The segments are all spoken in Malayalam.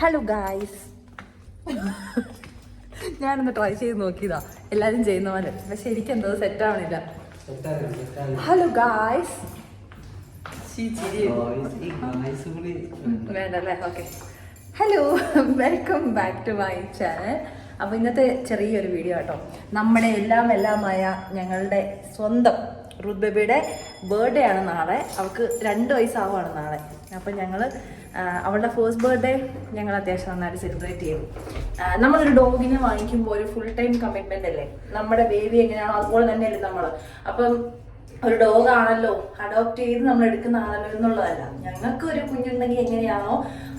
ഹലോ ഗായ്സ് ഞാനൊന്ന് ട്രൈ ചെയ്ത് നോക്കിയതാ. എല്ലാരും ചെയ്യുന്ന പോലെ. പക്ഷെ എനിക്ക് എന്തോ സെറ്റ് ആവണില്ല. ഹലോ ഗായ്സ് വേണ്ടല്ലേ? Okay hello welcome back to my channel അപ്പോൾ ഇന്നത്തെ ചെറിയൊരു വീഡിയോ കേട്ടോ നമ്മുടെ എല്ലാം എല്ലാമായ ഞങ്ങളുടെ സ്വന്തം റുദ്ബബിയുടെ ബർത്ത്ഡേ ആണ് നാളെ. അവൾക്ക് രണ്ട് വയസ്സാവാണ് നാളെ. അപ്പം ഞങ്ങൾ അവളുടെ ഫസ്റ്റ് ബർത്ത്ഡേ ഞങ്ങൾ അത്യാവശ്യം നന്നായിട്ട് സെലിബ്രേറ്റ് ചെയ്തു. നമ്മളൊരു ഡോഗിനെ വാങ്ങിക്കുമ്പോൾ ഒരു ഫുൾ ടൈം കമ്മിറ്റ്മെന്റ് അല്ലേ? നമ്മുടെ ബേബി എങ്ങനെയാണോ അതുപോലെ തന്നെയല്ലേ നമ്മൾ അപ്പം ഒരു ഡോഗ് ആണല്ലോ അഡോപ്റ്റ് ചെയ്ത് നമ്മൾ എടുക്കുന്നതാണല്ലോ എന്നുള്ളതല്ല. ഞങ്ങൾക്ക് ഒരു കുഞ്ഞുണ്ടെങ്കിൽ എങ്ങനെയാണോ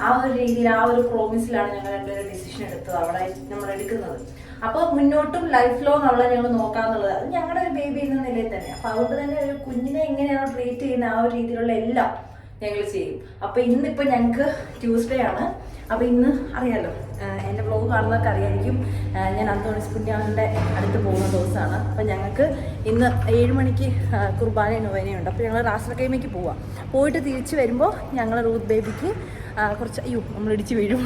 ആ ഒരു രീതിയിൽ ആ ഒരു പ്രോമിസിലാണ് ഞങ്ങൾ രണ്ടുപേരും ഡിസിഷൻ എടുത്തത് അവളെ നമ്മൾ എടുക്കുന്നത്. അപ്പോൾ മുന്നോട്ടും ലൈഫ് ലോങ് അവളെ ഞങ്ങൾ നോക്കാന്നുള്ളത്. അത് ഞങ്ങളുടെ ഒരു ബേബി എന്ന നിലയിൽ തന്നെ. അപ്പോൾ അതുകൊണ്ട് തന്നെ ഒരു കുഞ്ഞിനെ എങ്ങനെയാണോ ട്രീറ്റ് ചെയ്യുന്ന ആ ഒരു രീതിയിലുള്ള എല്ലാം ഞങ്ങൾ ചെയ്യും. അപ്പോൾ ഇന്നിപ്പോൾ ഞങ്ങൾക്ക് ട്യൂസ്ഡേ ആണ്. അപ്പോൾ ഇന്ന് അറിയാലോ എന്റെ വ്ലോഗ് കാണുന്നവർക്ക് അറിയായിരിക്കും ഞാൻ അന്തോണിസ് പുണ്യാളന്റെ അടുത്ത് പോകുന്ന ദിവസമാണ്. അപ്പം ഞങ്ങൾക്ക് ഇന്ന് ഏഴ് മണിക്ക് കുർബാന നൊവേനയുണ്ട് അപ്പോൾ ഞങ്ങൾ റാസൽക്കൈമയ്ക്ക് പോവാം. പോയിട്ട് തിരിച്ച് വരുമ്പോൾ ഞങ്ങൾ റൂത്ത് ബേബിക്ക് കുറച്ച് അയ്യോ നമ്മൾ ഇടിച്ച് വീഴും.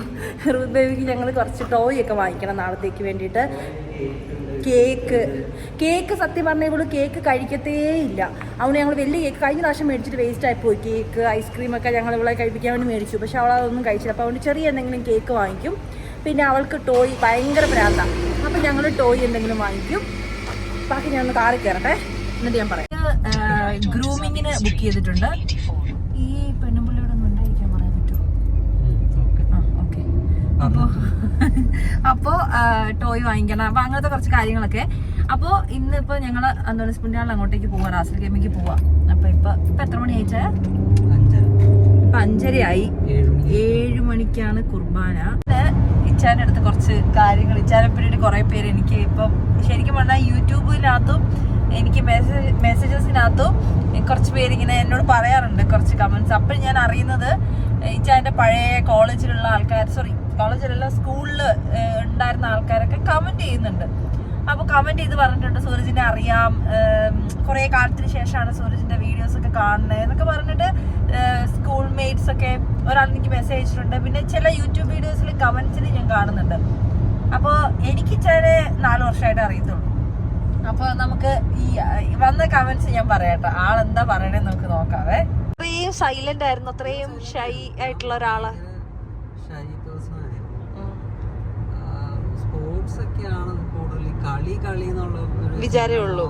റൂത്ത് ബേബിക്ക് ഞങ്ങൾ കുറച്ച് ടോയ് ഒക്കെ വാങ്ങിക്കണം നാളത്തേക്ക് വേണ്ടിയിട്ട്. കേക്ക്. കേക്ക് സത്യം പറഞ്ഞ ഇവൾ കേക്ക് കഴിക്കത്തേ ഇല്ല. അതുകൊണ്ട് ഞങ്ങൾ വലിയ കേക്ക് കഴിഞ്ഞ പ്രാവശ്യം മേടിച്ചിട്ട് വേസ്റ്റ് ആയി പോയി. കേക്ക് ഐസ്ക്രീം ഒക്കെ ഞങ്ങൾ ഇവളെ കഴിപ്പിക്കാൻ വേണ്ടി മേടിച്ചു. പക്ഷെ അവൾ അതൊന്നും കഴിച്ചില്ല. അപ്പോൾ അതുകൊണ്ട് ചെറിയ എന്തെങ്കിലും കേക്ക് വാങ്ങിക്കും. പിന്നെ അവൾക്ക് ടോയ് ഭയങ്കര പ്രാന്താണ് അപ്പം ഞങ്ങൾ ടോയ് എന്തെങ്കിലും വാങ്ങിക്കും. ബാക്കി ഞാൻ ഒന്ന് കാറിൽ കയറട്ടെ എന്നിട്ട് ഞാൻ പറയാം. ഗ്രൂമിങ്ങിന് ബുക്ക് ചെയ്തിട്ടുണ്ട്. ഈ പെണ്ണുമ്പിള്ളിയോടൊന്നും ഉണ്ടായിരിക്കാൻ പറയാൻ പറ്റുമോ? ആ ഓക്കെ അപ്പോ അപ്പോ ടോയ് വാങ്ങിക്കണം അപ്പൊ അങ്ങനത്തെ കുറച്ച് കാര്യങ്ങളൊക്കെ. അപ്പോ ഇന്ന് ഇപ്പൊ ഞങ്ങൾ അന്തോണിസ് പുണ്യാളിൽ അങ്ങോട്ടേക്ക് പോവാ റാസൽ ഗെയിമിക്ക് പോവാ. അപ്പൊ ഇപ്പൊ ഇപ്പൊ എത്ര മണി ആയിച്ചാ ഇപ്പൊ അഞ്ചരയായി. ഏഴു മണിക്കാണ് കുർബാന. ഇച്ചാന്റെ അടുത്ത് കുറച്ച് കാര്യങ്ങൾ ഇച്ചാനെ പറ്റിയിട്ട് കുറെ പേര് എനിക്ക് ഇപ്പം ശരിക്കും പറഞ്ഞാൽ യൂട്യൂബിനകത്തും എനിക്ക് മെസ്സേജ് മെസ്സേജസിനകത്തും കുറച്ച് പേര് ഇങ്ങനെ എന്നോട് പറയാറുണ്ട് കുറച്ച് കമന്റ്സ് അപ്പോൾ ഞാൻ അറിയുന്നത് ഇച്ചാന്റെ പഴയ കോളേജിലുള്ള ആൾക്കാർ സോറി കോളേജിലുള്ള സ്കൂളിൽ ഉണ്ടായിരുന്ന ആൾക്കാരൊക്കെ കമന്റ് ചെയ്യുന്നുണ്ട്. അപ്പോൾ കമന്റ് ചെയ്ത് പറഞ്ഞിട്ടുണ്ട് സൂരജിനെ അറിയാം കുറേ കാലത്തിന് ശേഷമാണ് സൂരജിന്റെ വീഡിയോസ് ഒക്കെ കാണുന്നത് എന്നൊക്കെ പറഞ്ഞിട്ട് സ്കൂൾ മേറ്റ്സ് ഒക്കെ ഒരാൾ എനിക്ക് മെസ്സേജ് അയച്ചിട്ടുണ്ട്. പിന്നെ ചില യൂട്യൂബ് വീഡിയോസിൽ കമന്റ്സിൽ ഞാൻ കാണുന്നുണ്ട്. അപ്പോൾ എനിക്ക് ചില നാല് വർഷമായിട്ട് അറിയത്തുള്ളൂ. അപ്പോൾ നമുക്ക് ഈ വന്ന കമന്റ്സ് ഞാൻ പറയട്ടെ ആളെന്താ പറയണേന്ന് നമുക്ക് നോക്കാവേ അത്രയും സൈലന്റ് ആയിരുന്നു അത്രയും ഷൈ ആയിട്ടുള്ള ഒരാൾ. സ്പോർട്സ് ഒക്കെയാണ് കൂടുതൽ കളി കളി എന്നുള്ള വിചാരേ ഉള്ളൂ.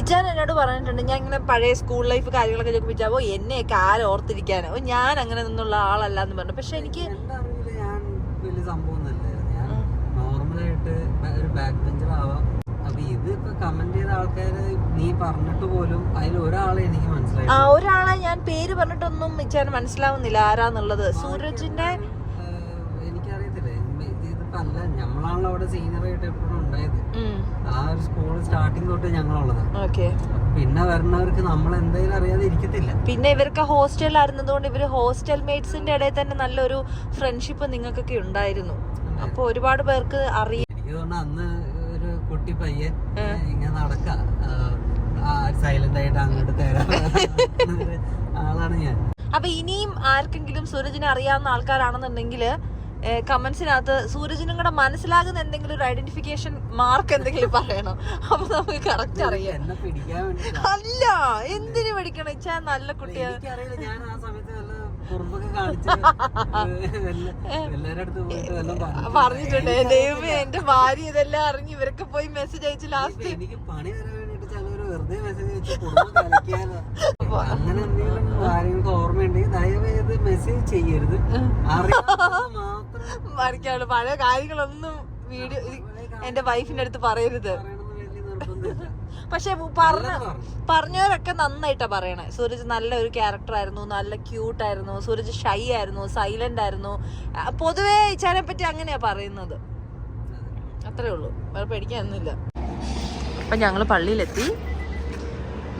ഇച്ചാൻ എന്നോട് പറഞ്ഞിട്ടുണ്ട് ഞാൻ ഇങ്ങനെ പഴയ സ്കൂൾ ലൈഫ് കാര്യങ്ങളൊക്കെ ചോദിച്ചാൽ എന്നെയൊക്കെ ആരും ഓർത്തിരിക്കാനോ? ഞാൻ അങ്ങനെ നിന്നുള്ള ആളല്ല എന്ന് പറഞ്ഞു. പക്ഷെ എനിക്ക് ഞാൻ വലിയ സംഭവം നോർമലായിട്ട് ഒരു ബാക്ക് ബെഞ്ചർ ആവാം. അപ്പൊ ഇത് ഇപ്പൊ കമന്റ് ചെയ്ത ആൾക്കാര് നീ പറഞ്ഞിട്ട് പോലും അതിൽ ഒരാളെ എനിക്ക് മനസ്സിലായി ആ ഒരാളെ ഞാൻ പേര് പറഞ്ഞിട്ടൊന്നും ഇച്ചാൻ മനസ്സിലാവുന്നില്ല ആരാന്നുള്ളത്. സൂരജിന്റെ അല്ല നമ്മളാണല്ലോ അവിടെ സീനിയർ ആയിട്ട് എപ്പോഴും ഉണ്ടായത്. ആ ഒരു സ്കൂൾ സ്റ്റാർട്ടിങ് തൊട്ട് ഞങ്ങളുള്ളത്. പിന്നെ വരുന്നവർക്ക് നമ്മൾ എന്തായാലും അറിയാതെ ഇരിക്കത്തില്ല. പിന്നെ ഇവർക്ക് ഹോസ്റ്റലിലായിരുന്നതുകൊണ്ട് ഇവർ ഹോസ്റ്റൽ മേറ്റ്സിന്റെ ഇടയിൽ തന്നെ നല്ലൊരു ഫ്രണ്ട്ഷിപ്പ് നിങ്ങൾക്കൊക്കെ ഉണ്ടായിരുന്നു. അപ്പൊ ഒരുപാട് പേർക്ക് അറിയാം എനിക്ക് തോന്നുന്നു അന്ന് ഒരു കുട്ടി പയ്യൻ ഇങ്ങനെ നടക്ക. സൈലന്റ് ആയിട്ട് അങ്ങോട്ട് തരാം. ആളാണ് ഞാൻ. അപ്പൊ ഇനിയും ആർക്കെങ്കിലും സൂരജിനെ അറിയാവുന്ന ആൾക്കാരാണെന്നുണ്ടെങ്കിൽ കമന്റ്സിനകത്ത് സൂരജിനും കൂടെ മനസ്സിലാകുന്ന എന്തെങ്കിലും ഒരു ഐഡന്റിഫിക്കേഷൻ മാർക്ക് എന്തെങ്കിലും പറയണം. അപ്പൊ നമുക്ക് കറക്റ്റ് അറിയാം. അല്ല എന്തിനു പഠിക്കണം ഇച്ചാ നല്ല പറഞ്ഞു പറഞ്ഞിട്ടുണ്ട്. ദൈവമേ എന്റെ ഭാര്യ ഇതെല്ലാം അറിഞ്ഞ് ഇവരൊക്കെ പോയി മെസ്സേജ് അയച്ച് ലാസ്റ്റ് എനിക്ക് പണി തരാൻ വേണ്ടിട്ട് വെറുതെ മെസ്സേജ് വെച്ച് കളിക്കാനോ അങ്ങനെ എന്തെങ്കിലും കാര്യങ്ങൾക്ക് ഓർമ്മയുണ്ടെങ്കിൽ ദയവേത് മെസ്സേജ് ചെയ്യരുത്. മറിക്കാണ്. പഴയ കാര്യങ്ങളൊന്നും വീഡിയോ എന്റെ വൈഫിന്റെ അടുത്ത് പറയരുത്. പക്ഷെ പറഞ്ഞ പറഞ്ഞു. പറഞ്ഞവരൊക്കെ നന്നായിട്ടാ പറയണേ. സൂരജ് നല്ല ഒരു ക്യാരക്ടർ ആയിരുന്നു നല്ല ക്യൂട്ട് ആയിരുന്നു സൂരജ് ഷൈ ആയിരുന്നു സൈലന്റ് ആയിരുന്നു. പൊതുവേ ഇച്ചാനെ പറ്റി അങ്ങനെയാ പറയുന്നത്. അത്രേ ഉള്ളൂ. വേറെ പേടിക്കാനൊന്നുമില്ല. അപ്പൊ ഞങ്ങൾ പള്ളിയിലെത്തി.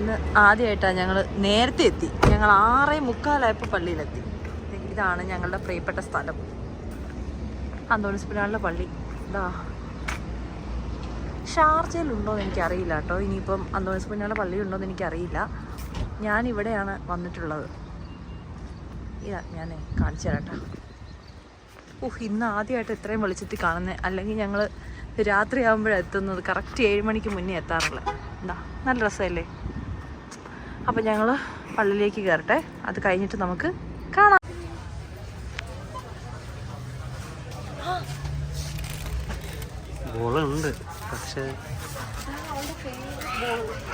ഇന്ന് ആദ്യമായിട്ടാണ് ഞങ്ങൾ നേരത്തെ എത്തി. ഞങ്ങൾ ആറേ മുക്കാലായപ്പോൾ പള്ളിയിലെത്തി. ഇതാണ് ഞങ്ങളുടെ പ്രിയപ്പെട്ട സ്ഥലം. അന്തോണിസ്പിനാളിലെ പള്ളി. ഇതാ ഷാർജയിലുണ്ടോ എന്ന് എനിക്കറിയില്ല കേട്ടോ. ഇനിയിപ്പം അന്തോണിസ് പുന്നാളെ പള്ളി ഉണ്ടോ എന്ന് എനിക്കറിയില്ല. ഞാൻ ഇവിടെയാണ് വന്നിട്ടുള്ളത്. ഇതാ ഞാൻ കാണിച്ചു തരാട്ടോ. ഓഹ് ഇന്ന് ആദ്യമായിട്ട് ഇത്രയും വെളിച്ചത്തിൽ കാണുന്നത് അല്ലെങ്കിൽ ഞങ്ങൾ രാത്രി ആകുമ്പോഴാണ് എത്തുന്നത്. കറക്റ്റ് ഏഴ് മണിക്ക് മുന്നേ എത്താറുള്ളത് എന്താ നല്ല രസമല്ലേ? അപ്പം ഞങ്ങൾ പള്ളിയിലേക്ക് കയറട്ടെ അത് കഴിഞ്ഞിട്ട് നമുക്ക് കാണാം. ബോളുണ്ട്. പക്ഷേ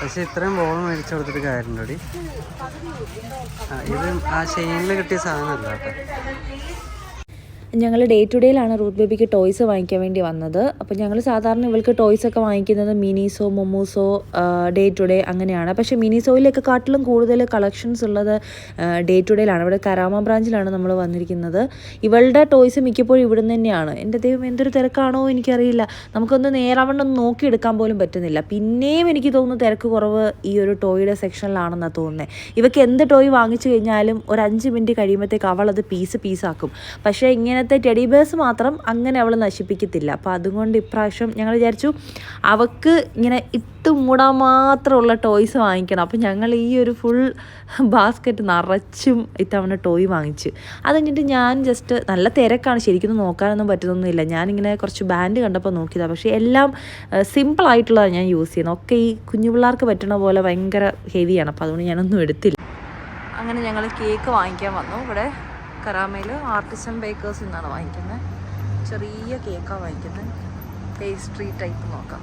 പക്ഷെ ഇത്രയും ബോൾ മേടിച്ചു കൊടുത്തിട്ട് കാര്യമുണ്ടോടി ഇത് ആ ചെയിനിൽ കിട്ടിയ സാധനമല്ല കേട്ടോ. ഞങ്ങൾ ഡേ ടു ഡേയിലാണ് റൂട്ട് ബേബിക്ക് ടോയ്സ് വാങ്ങിക്കാൻ വേണ്ടി വന്നത്. അപ്പോൾ ഞങ്ങൾ സാധാരണ ഇവൾക്ക് ടോയ്സ് ഒക്കെ വാങ്ങിക്കുന്നത് Miniso Mumuso day to day അങ്ങനെയാണ്. പക്ഷേ മിനിസോയിലൊക്കെ കാട്ടിലും കൂടുതൽ കളക്ഷൻസ് ഉള്ളത് ഡേ ടു ഡേയിലാണ് ഇവിടെ കരാമ ബ്രാഞ്ചിലാണ് നമ്മൾ വന്നിരിക്കുന്നത്. ഇവളുടെ ടോയ്സ് മിക്കപ്പോഴും ഇവിടുന്ന് തന്നെയാണ്. എന്റെ ദൈവം എന്തൊരു തിരക്കാണോ എനിക്കറിയില്ല. നമുക്കൊന്ന് നേരാവണ്ണം നോക്കിയെടുക്കാൻ പോലും പറ്റുന്നില്ല. പിന്നെയും എനിക്ക് തോന്നുന്നു തിരക്ക് കുറവ് ഈ ഒരു ടോയുടെ സെക്ഷനിലാണെന്നാണ് തോന്നുന്നത് ഇവയ്ക്ക് എന്ത് ടോയ് വാങ്ങിച്ചു കഴിഞ്ഞാലും ഒരു അഞ്ച് മിനിറ്റ് കഴിയുമ്പോഴത്തേക്ക് അവൾ അത് പീസ് പീസാക്കും പക്ഷേ ഇങ്ങനത്തെ ടെഡി ബേഴ്സ് മാത്രം അങ്ങനെ അവൾ നശിപ്പിക്കത്തില്ല. അപ്പോൾ അതുകൊണ്ട് ഇപ്രാവശ്യം ഞങ്ങൾ വിചാരിച്ചു അവൾക്ക് ഇങ്ങനെ ഇട്ട് മൂടാൻ മാത്രമുള്ള ടോയ്സ് വാങ്ങിക്കണം. അപ്പോൾ ഞങ്ങൾ ഈ ഒരു ഫുൾ ബാസ്ക്കറ്റ് നിറച്ചും ഇത്തവണ ടോയ് വാങ്ങിച്ചു. അത് കഴിഞ്ഞിട്ട് ഞാൻ ജസ്റ്റ് നല്ല തിരക്കാണ്. ശരിക്കും നോക്കാനൊന്നും പറ്റുന്നൊന്നുമില്ല. ഞാനിങ്ങനെ കുറച്ച് ബാൻഡ് കണ്ടപ്പോൾ നോക്കിയതാണ് പക്ഷേ എല്ലാം സിമ്പിളായിട്ടുള്ളതാണ് ഞാൻ യൂസ് ചെയ്യുന്നത്. ഒക്കെ ഈ കുഞ്ഞു പിള്ളേർക്ക് പറ്റണ പോലെ ഭയങ്കര ഹെവിയാണ് അപ്പോൾ അതുകൊണ്ട് ഞാനൊന്നും എടുത്തില്ല. അങ്ങനെ ഞങ്ങൾ കേക്ക് വാങ്ങിക്കാൻ വന്നു. ഇവിടെ കരാമയിൽ ആർട്ടിസൺ ബേക്കേഴ്സ് നിന്നാണ് വാങ്ങിക്കുന്നത് ചെറിയ കേക്കാണ് വാങ്ങിക്കുന്നത് പേസ്ട്രി ടൈപ്പ് നോക്കാം.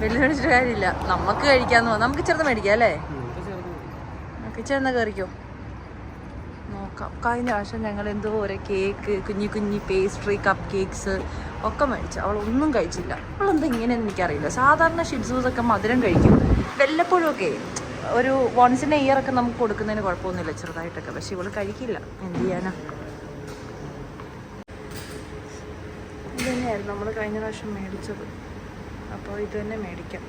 വലിയ മേടിച്ചിട്ട് കാര്യമില്ല. നമുക്ക് കഴിക്കാന്ന് നമുക്ക് ചെറുത് മേടിക്കാം അല്ലേ? നമുക്ക് ചെറുന്ന കയറിക്കോ നോക്കാം. കഴിഞ്ഞ പ്രാവശ്യം ഞങ്ങൾ എന്തോ കേക്ക് കുഞ്ഞി കുഞ്ഞി പേസ്ട്രി കപ്പ് കേക്ക്സ് ഒക്കെ മേടിച്ചു. അവളൊന്നും കഴിച്ചില്ല. അവളെന്താ ഇങ്ങനെയെന്ന് എനിക്കറിയില്ല. സാധാരണ ഷിഡ്സൂസൊക്കെ മധുരം കഴിക്കും. വല്ലപ്പോഴും ഒക്കെ ഒരു വൺസ് ഇൻ ഇയർ ഒക്കെ നമുക്ക് കൊടുക്കുന്നതിന് കുഴപ്പമൊന്നുമില്ല ചെറുതായിട്ടൊക്കെ. പക്ഷെ ഇവൾ കഴിക്കില്ല. എന്ത് ചെയ്യാനാ? ഇത് തന്നെയായിരുന്നു നമ്മൾ കഴിഞ്ഞ പ്രാവശ്യം മേടിച്ചത്. അപ്പോൾ ഇത് തന്നെ മേടിക്കാം.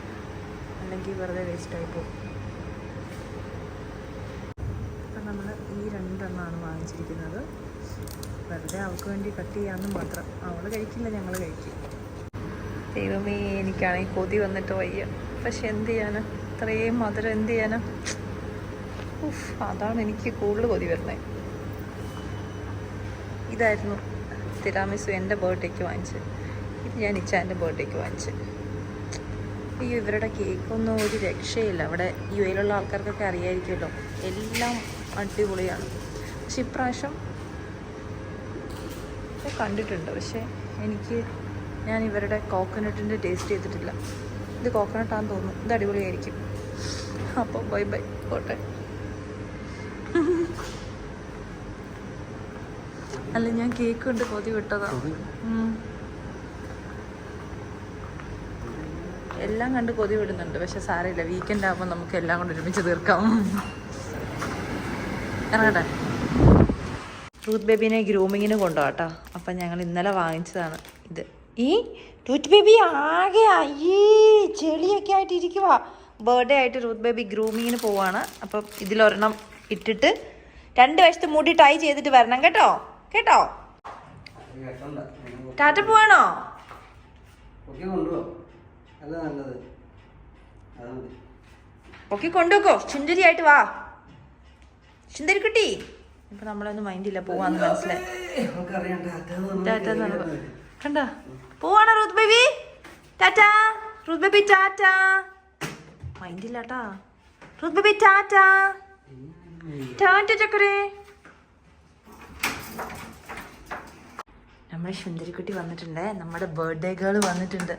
അല്ലെങ്കിൽ വെറുതെ വേസ്റ്റ് ആയി പോകും. അപ്പം നമ്മൾ ഈ രണ്ടെണ്ണമാണ് വാങ്ങിച്ചിരിക്കുന്നത്. വെറുതെ അവൾക്ക് വേണ്ടി കട്ട് ചെയ്യാമെന്ന് മാത്രം. അവൾ കഴിക്കില്ല ഞങ്ങൾ കഴിക്കും. ദൈവമേ എനിക്കാണെങ്കിൽ കൊതി വന്നിട്ട് വയ്യ. പക്ഷെ എന്ത് ചെയ്യാനാ? ഇത്രയും മധുരം എന്ത് ചെയ്യാനാ? ഉഫ്, അതാണ് എനിക്ക് കൂടുതൽ കൊതി വരുന്നത് ഇതായിരുന്നു തിരാമിസു എന്റെ ബർത്ത്ഡേക്ക് വാങ്ങിച്ചത്. ഇത് ഞാൻ ഇച്ചാന്റെ ബർത്ത്ഡേക്ക് വാങ്ങിച്ചത്. അയ്യോ ഇവരുടെ കേക്കൊന്നും ഒരു രക്ഷയില്ല. അവിടെ യു എയിലുള്ള ആൾക്കാർക്കൊക്കെ അറിയായിരിക്കുമല്ലോ. എല്ലാം അടിപൊളിയാണ്. പക്ഷെ ഇപ്രാവശ്യം കണ്ടിട്ടുണ്ട്. പക്ഷേ എനിക്ക് ഞാൻ ഇവരുടെ കോക്കനട്ടിന്റെ ടേസ്റ്റ് ചെയ്തിട്ടില്ല. ഇത് കോക്കനട്ടാന്ന് തോന്നുന്നു. ഇത് അടിപൊളിയായിരിക്കും. അപ്പോൾ ബൈ ബൈ. പോട്ടെ. അല്ല ഞാൻ കേക്ക് കൊണ്ട് കൊതി വിട്ടതാ. എല്ലാം കണ്ട് കൊതി വിടുന്നുണ്ട്. പക്ഷെ സാരമില്ല. വീക്കെൻഡ് ആകുമ്പോൾ നമുക്ക് എല്ലാം കൊണ്ട് ഒരുമിച്ച് തീർക്കാം. ഇറങ്ങട്ടെ. ടൂത്ത് ബേബിനെ ഗ്രൂമിങ്ങിന് കൊണ്ടുപോകട്ടോ. അപ്പം ഞങ്ങൾ ഇന്നലെ വാങ്ങിച്ചതാണ് ഇത്. ഈ ടൂത്ത് ബേബി ആകെ അയ്യേ ചെളിയൊക്കെ ആയിട്ട് ഇരിക്കുക ബർത്ത്ഡേ ആയിട്ട് ടൂത്ത് ബേബി ഗ്രൂമിങ്ങിന് പോവാണ്. അപ്പം ഇതിലൊരെണ്ണം ഇട്ടിട്ട് രണ്ട് വശത്ത് മുടി ടൈ ചെയ്തിട്ട് വരണം കേട്ടോ? കേട്ടോ? ടാറ്റ പോവാണോ? ഒക്കെ കൊണ്ടുപോക്കോ സുന്ദരിയായിട്ട് വാ. സുന്ദരി കുട്ടി ഇപ്പൊ നമ്മളൊന്നും മൈൻഡില്ല പോവാന്ന് മനസ്സിലായി. കണ്ട? പോവാണോ Ruth baby? Tata. Ruth baby tata. മൈൻഡില്ല ട്ടാ റൂത്ത് ബേബി ടാറ്റ നമ്മുടെ സുന്ദരിക്കുട്ടി വന്നിട്ടുണ്ട്. നമ്മുടെ ബർത്ത്ഡേ ഗേൾ വന്നിട്ടുണ്ട്.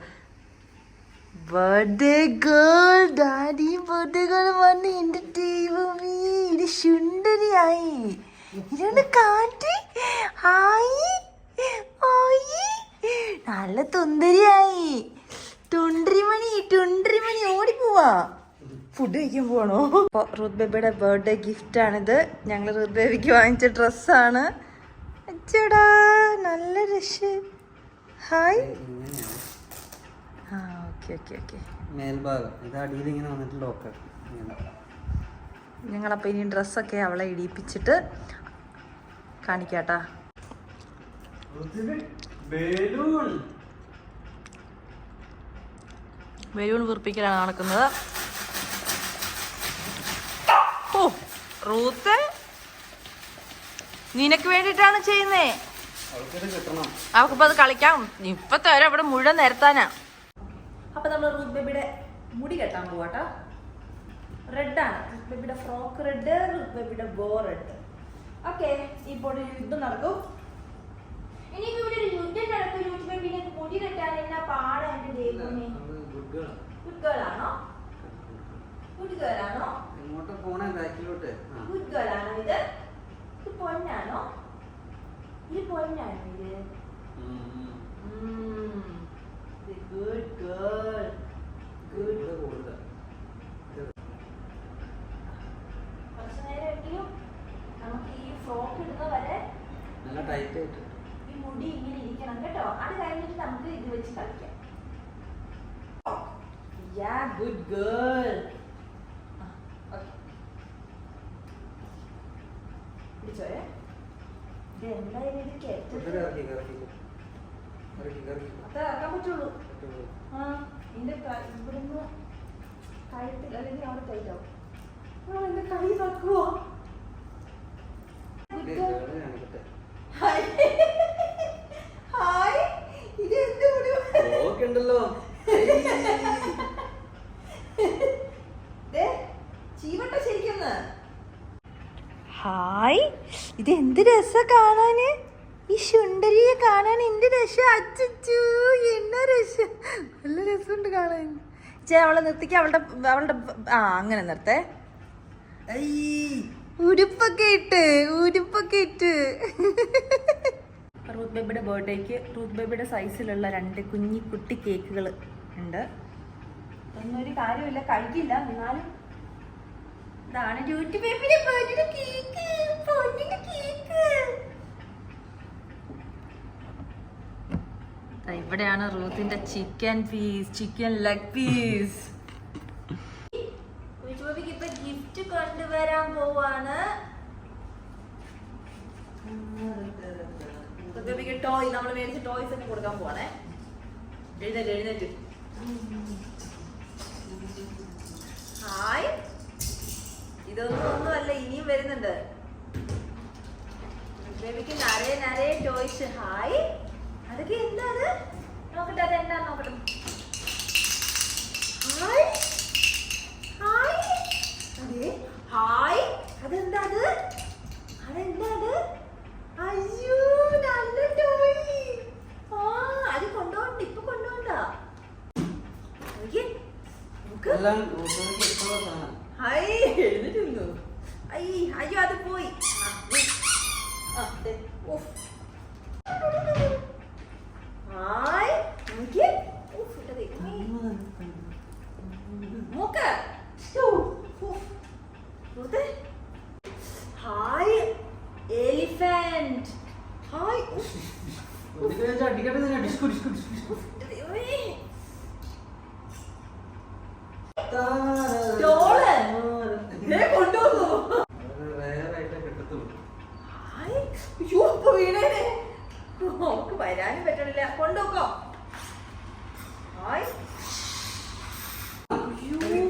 Birthday girl daddy birthday girl വന്ന് എന്റെ ദൈവമേ ഇത് സുന്ദരിയായി ഇതൊന്ന് കാട്ടി? ആയി. ആയി. നല്ല തുന്തരിയായി തുണ്ടരിമണി ഓടി ഓടിപ്പോവാ ഫുഡ് കഴിക്കാൻ പോണോ? അപ്പോൾ റൂത്ത് ബേബിയുടെ ബർത്ത്ഡേ ഗിഫ്റ്റ് ആണിത്. ഞങ്ങൾ റൂത്ത് ബേബിക്ക് വാങ്ങിച്ച ഡ്രസ്സാണ് അച്ചടാ നല്ല രക്ഷ ഹായ് ആ ഓക്കെ ഓക്കെ ഓക്കെ മേൽഭാഗം. ഇത് അടിയിൽ ഇങ്ങനെ വന്നിട്ട് ലോക്ക് ഇങ്ങനെ ഞങ്ങളപ്പോൾ ഇനി ഡ്രസ്സൊക്കെ അവളെ ഇടിയിപ്പിച്ചിട്ട് കാണിക്കാട്ടാ. ബലൂൺ. ബലൂൺ വീർപ്പിക്കലാണ് നടക്കുന്നത്. ഓ റൂത്ത്. നിനക്ക് വേണ്ടിട്ടാണ് ചെയ്യുന്നേ. അവക്കിപ്പോ അത് കളിക്കാം. ഇപ്പത്തെ വരെ അവിടെ മുഴുവൻ നിരത്താനാ. അപ്പൊ നമ്മൾ റൂത്ത് ബേബിയുടെ മുടി കെട്ടാൻ പോവാട്ടോ റെഡാണ് റൂത്ത് ബേബിയുടെ ഫ്രോക്ക് റെഡ് റൂത്ത് ബേബിയുടെ ബോ റെഡ് ഓക്കെ ഇപ്പോൾ ഒരു യുദ്ധം നടക്കും. എനിക്ക് ഇവിടെ ഒരു യുദ്ധം നടക്കും. റൂത്ത് ബേബിനെ മുടി കെട്ടാൻ എന്നാ പാടാ എന്റെ ദൈവമേ. ഗുഡ് ഗേൾ ആണോ ഗുഡ് ഗേൾ ആണോ എങ്ങോട്ട് പോണേ ബാക്കിലോട്ട്. ഗുഡ് ഗേൾ ആണോ ഇത്? ഇത് പൊന്നാണോ? ഇത് പൊന്നാണോ ഇത്? ഉം, ഉം. ഗുഡ് ഗേൾ ഗുഡ് നമുക്ക് ഈ ഫ്രോക്ക് ഇടുന്ന വരെ നല്ല ടൈറ്റ് ആയിട്ട്. ഈ മുടി ഇങ്ങനെ ഇരിക്കണം കേട്ടോ. അത് കഴിഞ്ഞിട്ട് നമുക്ക് ഇത് വെച്ച് കളിക്കാം. യാ ഗുഡ് ഗേൾ പിടിച്ചോയെ ഇത് എന്തായാലും ഇത് ഇവിടെ കേട്ടത് ഇറക്കി ഇറക്കി ഇറക്കി ഇറക്കി അത്ര ഇറക്കാൻ പറ്റുള്ളൂ പറ്റുള്ളൂ. ആ എന്റെ ക- ഇവിടുന്ന് കഴുത്തിൽ അല്ലെങ്കിൽ അവിടെ കൈതാവും ആ എന്റെ കൈ തക്കുവോ ഇത് ഇവിടെ കാണിക്കട്ടെ. ഹായ് ഹായ് ഇത് എന്ത് മുടി ഓക്കെ ഉണ്ടല്ലോ ദേ, ചീവട്ട ശരിക്കുന്ന് ഹായ് ഇത് എന്ത് രസ കാണാന്? ഈ ശുണ്ടരിയെ കാണാൻ എന്ത് രസ അച്ചു എന്നാ രസ നല്ല രസമുണ്ട് കാണാൻ. ചേ അവളെ നിർത്തിക്ക. അവളുടെ അവളുടെ ആ അങ്ങനെ നിർത്തേ. ഉരുപ്പൊക്കെ ഇട്ട് ഉരുപ്പൊക്കെ ഇട്ട്. റൂത്ത് ബേബിയുടെ ബർത്ത്ഡേക്ക് റൂത്ത് ബേബിയുടെ സൈസിലുള്ള രണ്ട് കുഞ്ഞി കുട്ടി കേക്കുകൾ ഉണ്ട്. ഒന്നും ഒരു കാര്യമില്ല കഴിക്കില്ല എന്നാലും ഇതാണ് ഡ്യൂട്ടി ബേബിയുടെ ബർത്ത്ഡേ കേക്ക് പൊന്നിന്റെ കേക്ക് ഇവിടെയാണ് റൂത്തിന്റെ chicken piece chicken leg piece ഇപ്പൊ ഗിഫ്റ്റ് കൊണ്ടുവരാൻ പോവാണ്. ടോയ് നമ്മൾ മേടിച്ച ടോയ്സ് ഒക്കെ കൊടുക്കാൻ പോവാണേ. എഴുന്നേറ്റ് എഴുന്നേറ്റ്. ഹായ് ഇതൊന്നും ഒന്നും അല്ല ഇനിയും വരുന്നുണ്ട്. ബേബിക്ക് നിറയെ നിറയെ ടോയ്സ് ഹായ്. അതൊക്കെ എന്താണ്? നോക്കട്ടെ അത് എന്താ നോക്കട്ടെ. ഹായ്. ഹായ്. അതെ. ഹായ്. അതെന്താ അത്? അതെന്താ അത്? അയ്യോ നല്ല ടോയ്. ആ അത് കൊണ്ടോണ്ട് ഇപ്പൊ കൊണ്ടോണ്ടാ. നോക്ക്. എല്ലാം റൂട്ടിലേക്ക് ഇഷ്ടമുള്ള സാധനം ഹായ് എഴുന്നേറ്റ് നിന്നു അയ്യ അയ്യോ അത് പോയി ആ, ഉം. ആ, ദേ, ഉഫ്. ഹായ് നോക്കിയേ. ഉഫ്, ഇട്ട ദൈവമേ. നോക്ക്. ശ്ശോ, ഉഫ്. നോക്ക്. ഹായ് എലിഫന്റ് ഹായ് ഉഫ്, ഇതിലേക്ക് വെച്ച് അടിക്കട്ടെ നിന്നെ. ഡിസ്കു, ഡിസ്കു, ഡിസ്കു, ഡിസ്കു. ഇട്ട ദൈവമേ. താര- ഡോൾ. ദേ കൊണ്ടുവന്നു അത് rare ആയിട്ടേ കിട്ടത്തുള്ളൂ. ഹായ്. അയ്യോ ഇപ്പൊ വീണേനെ. നമുക്ക് വരാനും പറ്റണില്ല. കൊണ്ടുപോക്കോ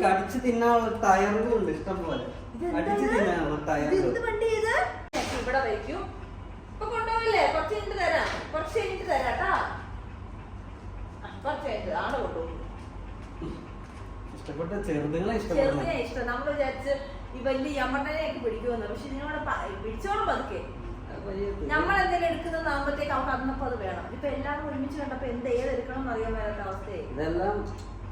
കടിച്ച് തിന്നാനുള്ള തയറുകളുണ്ട് ഉണ്ട് ഇഷ്ടം പോലെ. കടിച്ചു തിന്നാനുള്ള തയറുകൾ ടയറുകൾ വണ്ടി ഇത്? ഇവിടെ വയ്ക്കൂ. ഇപ്പൊ കൊണ്ടുപോകില്ലേ കുറച്ച് കഴിഞ്ഞിട്ട് തരാം. കുറച്ച് കഴിഞ്ഞിട്ട് തരാം കേട്ടാ. കുറച്ച് ആണ് കൊണ്ടുപോകും ഇഷ്ടപ്പെട്ട ചെറുതുകളെ ചെറുതിനെ ഇഷ്ടം. നമ്മൾ വിചാരിച്ച് ഈ വലിയ യമണ്ണനെയൊക്കെ പിടിക്കുമെന്ന്. പക്ഷെ നിങ്ങളെ പിടിച്ചോളം പതുക്കെ. നമ്മൾ എന്തെങ്കിലും എടുക്കുന്നതാകുമ്പോഴത്തേക്ക് അവർക്ക് അന്നപ്പോ അത് വേണം. ഇപ്പൊ എല്ലാവരും ഒരുമിച്ച് കണ്ടപ്പോ എന്ത് ഏത് എടുക്കണം എന്ന് അറിയാൻ വരാത്ത അവസ്ഥയായി. ഇതെല്ലാം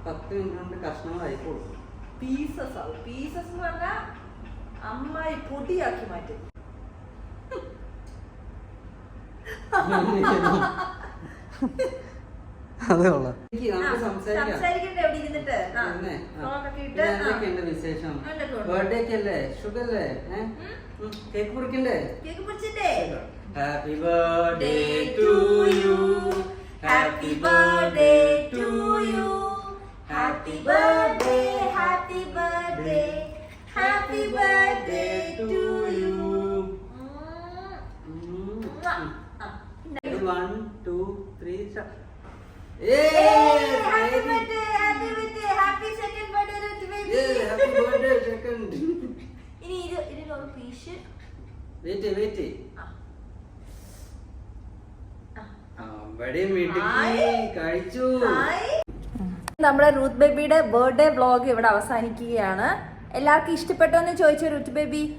പത്ത് മിനിറ്റ് കൊണ്ട് കഷ്ണങ്ങളായി കൊടുക്കും പീസസ് ആവും. പീസസ് എന്ന് പറഞ്ഞാൽ അമ്മായി പൊടിയാക്കി മാറ്റും. ആ. എന്തൊക്കെയുണ്ട് വിശേഷം. എന്തൊക്കെ ഉണ്ട്? ബർത്ത്ഡേ ഒക്കെ അല്ലേ? Cake പിടിച്ചിട്ടേ happy birthday to you happy birthday to you happy birthday happy birthday happy birthday to you one two three നമ്മുടെ റൂത്ത് ബേബിയുടെ ബർത്ത്ഡേ വ്ലോഗ് ഇവിടെ അവസാനിക്കുകയാണ്. എല്ലാവർക്കും ഇഷ്ടപ്പെട്ടോ എന്ന് ചോദിച്ചു റൂത്ത് ബേബി?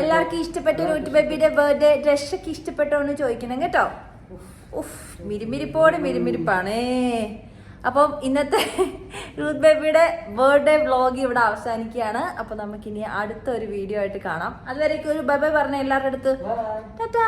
എല്ലാവർക്കും ഇഷ്ടപ്പെട്ട. റൂത്ത് ബേബിയുടെ ബർത്ത്ഡേ ഡ്രസ്സൊക്കെ ഇഷ്ടപ്പെട്ടോ എന്ന് ചോദിക്കണം കേട്ടോ? ഉഫ് മിരിമിരിപ്പോടെ മിരിമിരിപ്പാണേ. അപ്പം ഇന്നത്തെ റൂത്ത് ബേബിയുടെ ബർത്ത്ഡേ വ്ളോഗ് ഇവിടെ അവസാനിക്കുകയാണ്. അപ്പൊ നമുക്കിനി അടുത്ത ഒരു വീഡിയോ ആയിട്ട് കാണാം. അതുവരേക്കും ഒരു ബൈ ബൈ പറഞ്ഞ എല്ലാവരുടെ അടുത്ത്. ടാറ്റാ